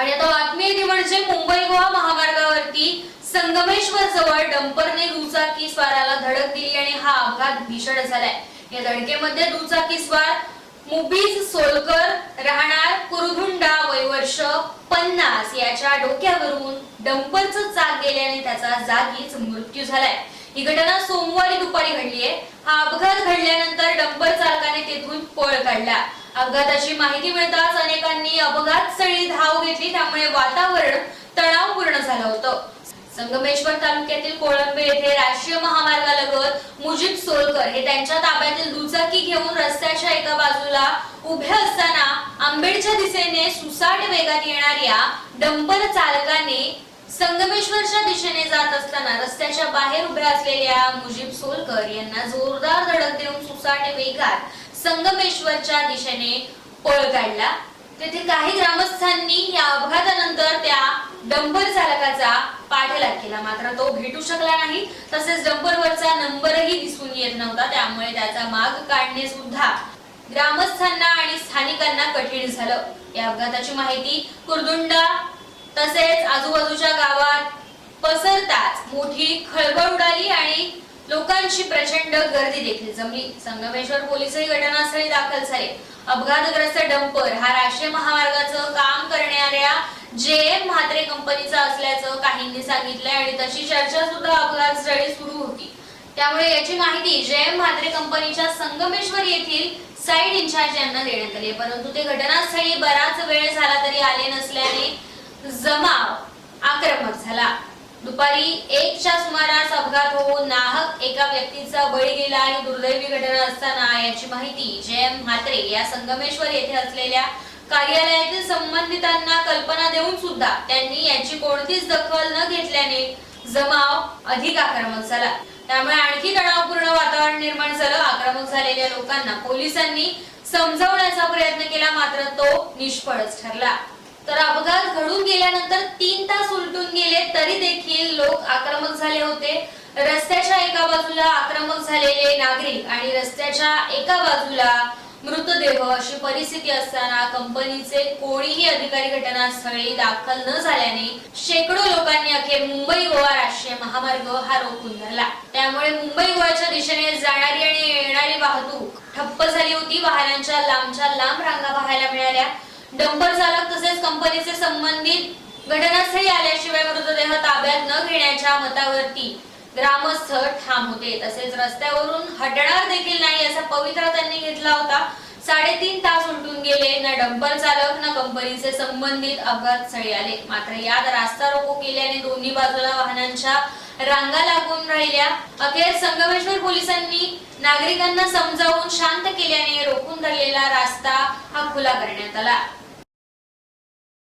आणि आता बातमी येते म्हणजे मुंबई गोवा महामार्गावरती संगमेश्वर जवळ डंपरने दुचाकी स्वाराला धडक दिली आणि हा अपघात भीषण झालाय. या धडकेमध्ये दुचाकी स्वार मुबीज सोलकर राहणार कुरुधुंडा वयवर्ष पन्नास याच्या डोक्यावरून डंपरचं चाक गेल्याने त्याचा जागीच मृत्यू झालाय. ही घटना सोमवारी दुपारी घडली आहे हा अपघात घडल्यानंतर डंपर चालकाने तेथून पळ काढला. अपघाताची माहिती मिळताच अनेकांनी अपघात स्थळी धाव घेतली त्यामुळे वातावरण तणावपूर्ण झालं होतं. संगमेश्वर तालुक्यातील कोळंबे येथे राष्ट्रीय महामार्गालगत मुजीब सोलकर हे त्यांच्या ताब्यातील दुचाकी घेऊन रस्त्याच्या एका बाजूला उभे असताना आंबेडच्या दिशेने सुसाट वेगात येणाऱ्या डंपर चालकाने संगमेश्वरच्या दिशेने जात असताना रस्त्याच्या बाहेर उभ्या असलेल्या मुजीब सोलकर यांना जोरदार धडक देऊन सुसाट वेगात संगमेश्वरच्या दिशेने पळ काढला तेथे काही ग्रामस्थांनी या अपघातानंतर त्या डंपर चालकाचा पाठलाग केला. मात्र तो भेटू शकला नाही. तसेच डंपरवरचा नंबरही दिसून येत नव्हता. त्यामुळे त्याचा माग काढणे सुद्धा ग्रामस्थांना आणि स्थानिकांना कठीण झालं. या अपघाताची माहिती कुरदुंडा तसेच आजूबाजूच्या गावात पसरताच मोठी खळबळ उडाली आणि लोकांची प्रचंड गर्दी देखील. जमली संगमेश्वर पोलीसही घटनास्थळी दाखल झाले. अपघातग्रस्त डंपर हा राष्ट्रीय महामार्गाचं काम करणाऱ्या जे एम म्हात्रे कंपनीचा असल्याचं काहींनी सांगितलंय आणि तशी चर्चा सुद्धा अपघातस्थळी सुरू होती. त्यामुळे याची माहिती जे एम म्हात्रे कंपनीच्या संगमेश्वर येथील साईड इन्चार्ज यांना देण्यात आली परंतु ते घटनास्थळी बराच वेळ झाला तरी आले नसल्याने जमाव आक्रमक झाला. दुपारी एकच्या अपघात होऊन नाहक एका व्यक्तीचा बळी गेला आणि दुर्दैवी घटना असताना याची माहिती जयम म्हात्रे या संगमेश्वर येथे असलेल्या कार्यालयातील संबंधितांना कल्पना देऊन सुद्धा त्यांनी याची कोणतीच दखल न घेतल्याने जमाव अधिक आक्रमक झाला. त्यामुळे आणखी तणावपूर्ण वातावरण निर्माण झालं. आक्रमक झालेल्या लोकांना पोलिसांनी समजावण्याचा प्रयत्न केला. मात्र तो निष्फळच ठरला. तर अपघात घडून गेल्यानंतर तीन तास उलटून गेले तरी देखील लोक आक्रमक झाले होते. रस्त्याच्या एका बाजूला आक्रमक झालेले नागरिक आणि रस्त्याच्या एका बाजूला मृतदेह अशी परिस्थिती असताना कंपनीचे कोणीही अधिकारी घटनास्थळी दाखल न झाल्याने शेकडो लोकांनी अखेर मुंबई गोवा राष्ट्रीय महामार्ग हा रोखून धरला. त्यामुळे मुंबई गोव्याच्या दिशेने जाणारी आणि येणारी वाहतूक ठप्प झाली होती. वाहनांच्या लांबच्या लांब रांगा पाहायला मिळाल्या. डंपर चालक तसेच कंपनीचे संबंधित घटनास्थळी आल्याशिवाय मृतदेह ताब्यात न घेण्याच्या मतावरती ग्रामस्थ ठाम होते. तसेच रस्त्यावरून हटणार देखील नाही असा पवित्रा त्यांनी घेतला होता. साडेतीन तास उलटून गेले. ना डंपर चालक ना कंपनीचे संबंधित अपघात स्थळी आले. मात्र यात रास्ता रोको केल्याने दोन्ही बाजूला वाहनांच्या रांगा लागून राहिल्या. अखेर संगमेश्वर पोलिसांनी नागरिकांना समजावून शांत केल्याने रोखून धरलेला रास्ता हा खुला करण्यात आला.